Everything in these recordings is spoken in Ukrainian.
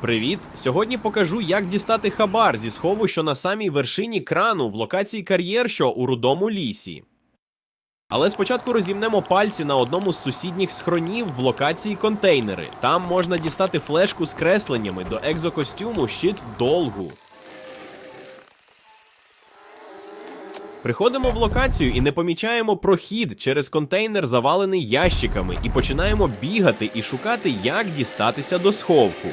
Привіт! Сьогодні покажу, як дістати хабар зі схову, що на самій вершині крану в локації кар'єр, що у рудому лісі. Але спочатку розімнемо пальці на одному з сусідніх схронів в локації контейнери. Там можна дістати флешку з кресленнями до екзокостюму щит долгу. Приходимо в локацію і не помічаємо прохід через контейнер, завалений ящиками, і починаємо бігати і шукати, як дістатися до сховку.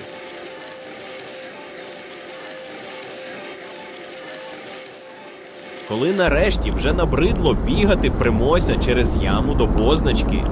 Коли нарешті вже набридло бігати примося через яму до позначки.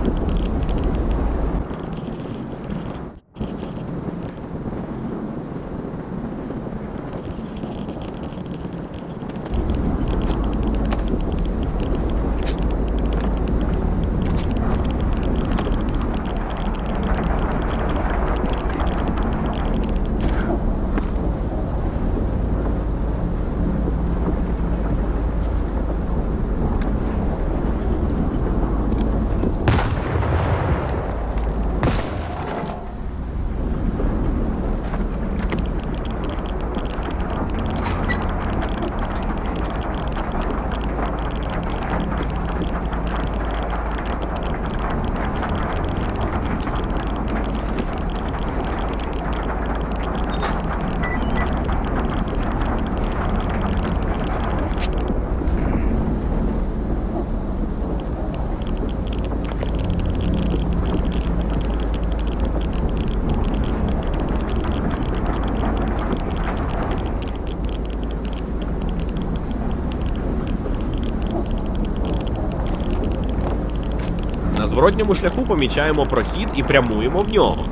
Зворотньому шляху помічаємо прохід і прямуємо в нього.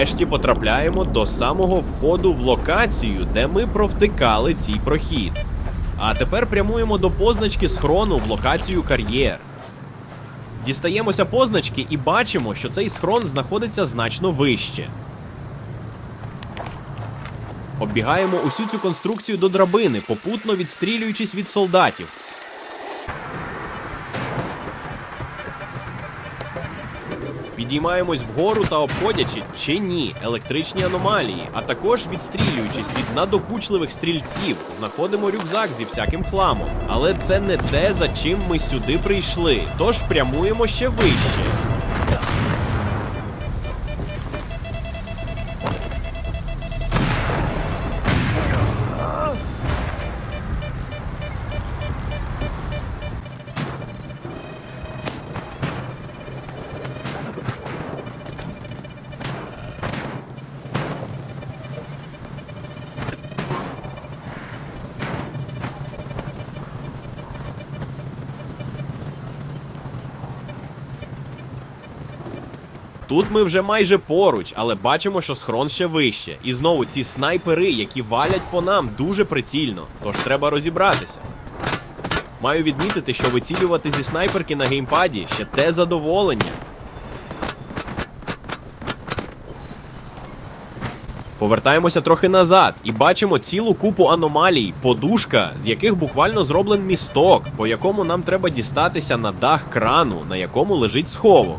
Нарешті потрапляємо до самого входу в локацію, де ми провтикали цей прохід. А тепер прямуємо до позначки схрону в локацію кар'єр. Дістаємося позначки і бачимо, що цей схрон знаходиться значно вище. Оббігаємо усю цю конструкцію до драбини, попутно відстрілюючись від солдатів. Підіймаємось вгору та обходячи чи ні електричні аномалії, а також відстрілюючись від надокучливих стрільців, знаходимо рюкзак зі всяким хламом. Але це не те, за чим ми сюди прийшли. Тож прямуємо ще вище. Тут ми вже майже поруч, але бачимо, що схрон ще вище. І знову ці снайпери, які валять по нам дуже прицільно. Тож треба розібратися. Маю відмітити, що вицілювати зі снайперки на геймпаді ще те задоволення. Повертаємося трохи назад і бачимо цілу купу аномалій, подушка, з яких буквально зроблений місток, по якому нам треба дістатися на дах крану, на якому лежить сховок.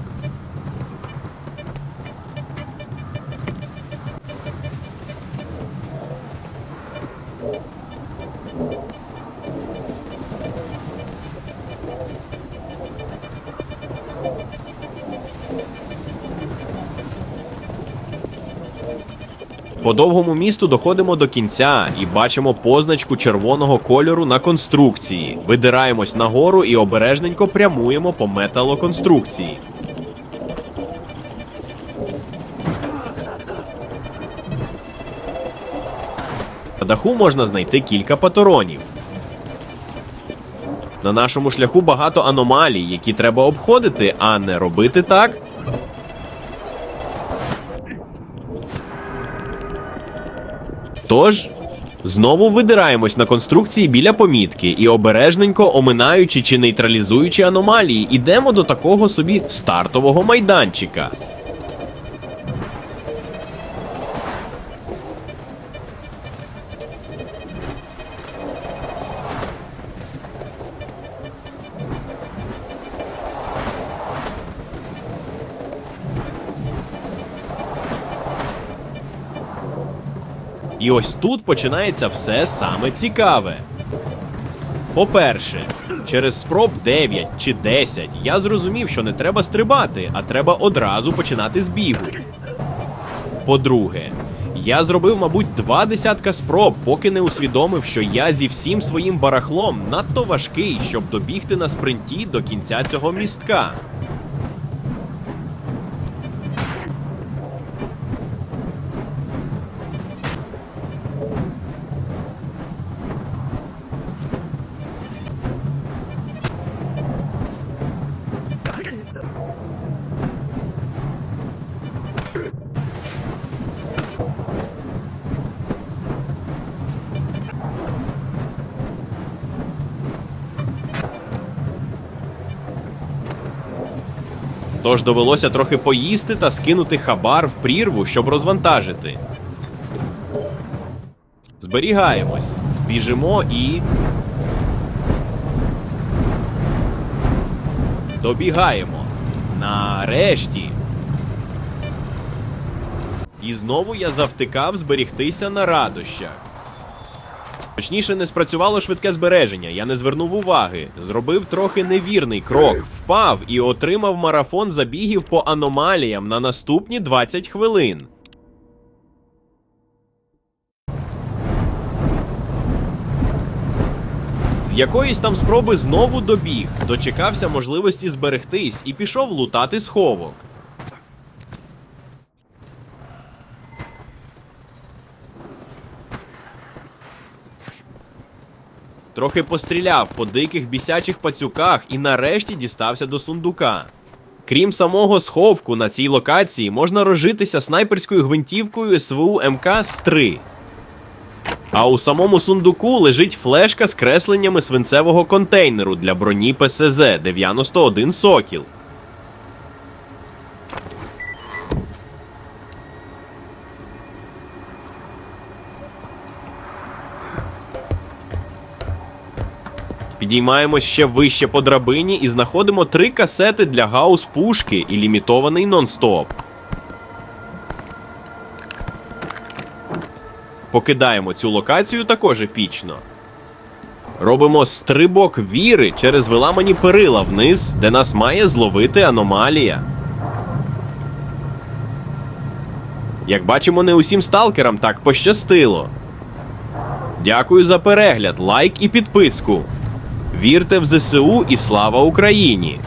По довгому місту доходимо до кінця і бачимо позначку червоного кольору на конструкції. Видираємось нагору і обережненько прямуємо по металоконструкції. На даху можна знайти кілька патронів. На нашому шляху багато аномалій, які треба обходити, а не робити так, Тож, знову видираємось на конструкції біля помітки і обережненько, оминаючи чи нейтралізуючи аномалії, ідемо до такого собі стартового майданчика. І ось тут починається все саме цікаве. По-перше, через спроб 9 чи 10 я зрозумів, що не треба стрибати, а треба одразу починати з бігу. По-друге, я зробив, мабуть, два десятка спроб, поки не усвідомив, що я зі всім своїм барахлом надто важкий, щоб добігти на спринті до кінця цього містка. Тож довелося трохи поїсти та скинути хабар в прірву, щоб розвантажити. Зберігаємось, біжимо і. Добігаємо. Нарешті. І знову я завтикав зберігтися на радощах. Точніше, не спрацювало швидке збереження, я не звернув уваги. Зробив трохи невірний крок, впав і отримав марафон забігів по аномаліям на наступні 20 хвилин. З якоїсь там спроби знову добіг, дочекався можливості зберегтись і пішов лутати сховок. Трохи постріляв по диких бісячих пацюках і нарешті дістався до сундука. Крім самого сховку, на цій локації можна розжитися снайперською гвинтівкою СВУ МК С3. А у самому сундуку лежить флешка з кресленнями свинцевого контейнеру для броні ПСЗ 91 Сокіл. Підіймаємось ще вище по драбині і знаходимо три касети для гаус пушки і лімітований нон-стоп. Покидаємо цю локацію також епічно. Робимо стрибок віри через виламані перила вниз, де нас має зловити аномалія. Як бачимо, не усім сталкерам так пощастило. Дякую за перегляд, лайк і підписку. Вірте в ЗСУ і слава Україні!